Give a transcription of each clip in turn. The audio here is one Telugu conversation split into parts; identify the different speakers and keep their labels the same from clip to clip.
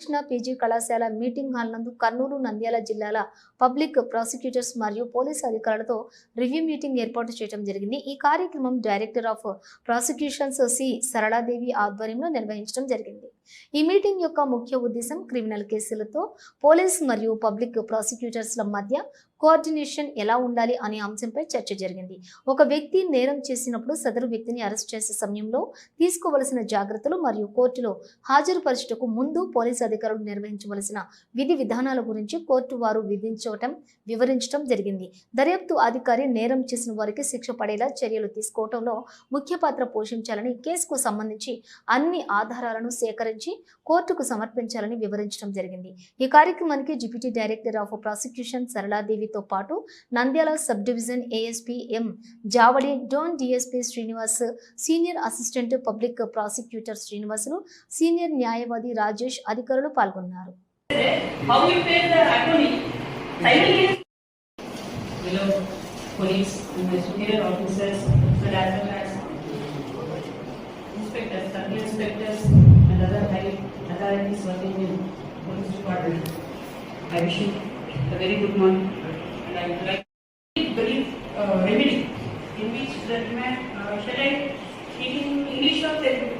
Speaker 1: కృష్ణ పీజీ కళాశాల మీటింగ్ హాల్ నందు కర్నూలు నంద్యాల జిల్లాల పబ్లిక్ ప్రాసిక్యూటర్స్ మరియు పోలీసు అధికారులతో రివ్యూ మీటింగ్ ఏర్పాటు చేయడం జరిగింది. ఈ కార్యక్రమం director of prosecutions C Saraladevi ఆధ్వర్యంలో నిర్వహించడం జరిగింది. ఈ మీటింగ్ యొక్క ముఖ్య ఉద్దేశం క్రిమినల్ కేసులతో పోలీస్ మరియు పబ్లిక్ ప్రాసిక్యూటర్స్ల మధ్య కోఆర్డినేషన్ ఎలా ఉండాలి అనే అంశంపై చర్చ జరిగింది. ఒక వ్యక్తి నేరం చేసినప్పుడు సదరు వ్యక్తిని అరెస్ట్ చేసే సమయంలో తీసుకోవలసిన జాగ్రత్తలు మరియు కోర్టులో హాజరుపరచుటకు ముందు పోలీసు అధికారులు నిర్వహించవలసిన విధి విధానాల గురించి కోర్టు వారు విధించటం వివరించడం జరిగింది. దర్యాప్తు అధికారి నేరం చేసిన వారికి శిక్ష పడేలా చర్యలు తీసుకోవటంలో ముఖ్య పాత్ర పోషించాలని కేసుకు సంబంధించి అన్ని ఆధారాలను సేకరించి కోర్టుకు సమర్పించాలని వివరించడం జరిగింది. ఈ కార్యక్రమానికి deputy director of prosecution Saraladevi తో పాటు Nandyal sub division ASP M Javadi Dhone DSP Srinivas senior assistant public prosecutor Srinivasulu senior న్యాయవాది రాజేష్ అధికారులు పాల్గొన్నారు.
Speaker 2: Other high authorities working in
Speaker 3: police department. And like brief uh, remedy in which the man, uh, shall I speak in English or Telugu?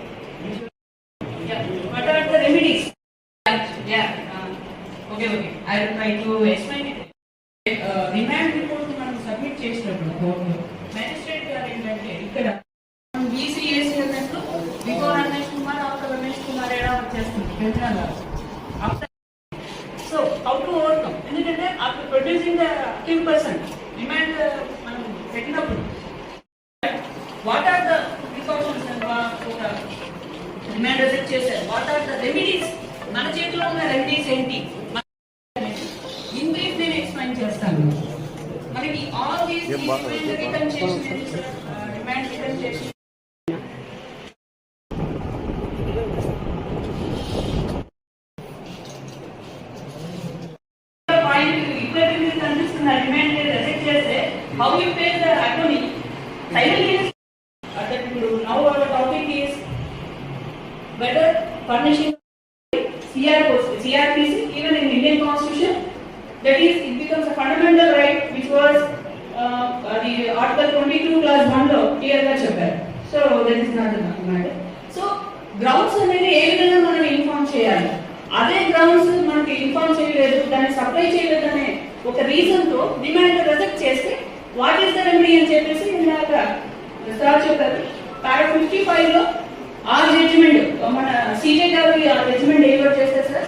Speaker 3: Yeah, what are the remedies? Yeah, uh, okay, okay, I will try to explain it. Remand report మనం సబ్మిట్ చేసినప్పుడు కోర్టు మ్యాజిస్ట్రేట్ గారు ఏంటంటే ఇక్కడ బీసీఎస్ అన్నట్లు బిఫోర్ రమేష్ కుమార్ ఆఫ్టర్ రమేష్ కుమార్ ఎలా వచ్చేస్తుంది పెంచడం హౌ టు ఓవర్కమ్ ఎందుకంటే after producing the accuse person remand మనం పెట్టినప్పుడు. వాట్ ఆర్ ద ప్రికాషన్స్ ఒక రిమాండ్ రిజెక్ట్ చేశారు? వాట్ ఆర్ ద రెమెడీస్ మన చేతిలో ఉన్న రెమెడీస్ ఏంటి? ఇన్ బ్రీఫ్ నేను ఎక్స్ప్లెయిన్ చేస్తాను. మనకి ఆల్ దీస్ రిమాండ్ రిటర్న్ చేసి రిమాండ్ రిటర్న్ చేసి పాయింట్ ఇక్కడ మీకు కనిపిస్తున్న remand reject How you face the the Simultaneously, simultaneous అంటే ఇప్పుడు now our topic is better furnishing CRPC even in Indian constitution that is it becomes a fundamental right which was uh, the article 22 clause 1 లో క్లియర్గా చెప్పారు. So that is not matter so grounds అనేది ఏ విధంగా మనం ఇన్ఫార్మ్ చేయాలి? అదే గ్రౌండ్స్ మనకి ఇన్ఫార్మ్ చేయలేదు దాన్ని సప్లై చేయలేదు అనే ఒక రీజన్తో డిమాండ్ రిజెక్ట్ చేస్తే వాట్ ఈస్ ద రెమెడీ అని చెప్పేసి ఇందాక సార్ చెప్పారు. పారా ఫిఫ్టీ ఫైవ్లో ఆ జడ్జిమెంట్ మన సీజే గారు ఆ జడ్జిమెంట్ డెలివర్ చేస్తే సార్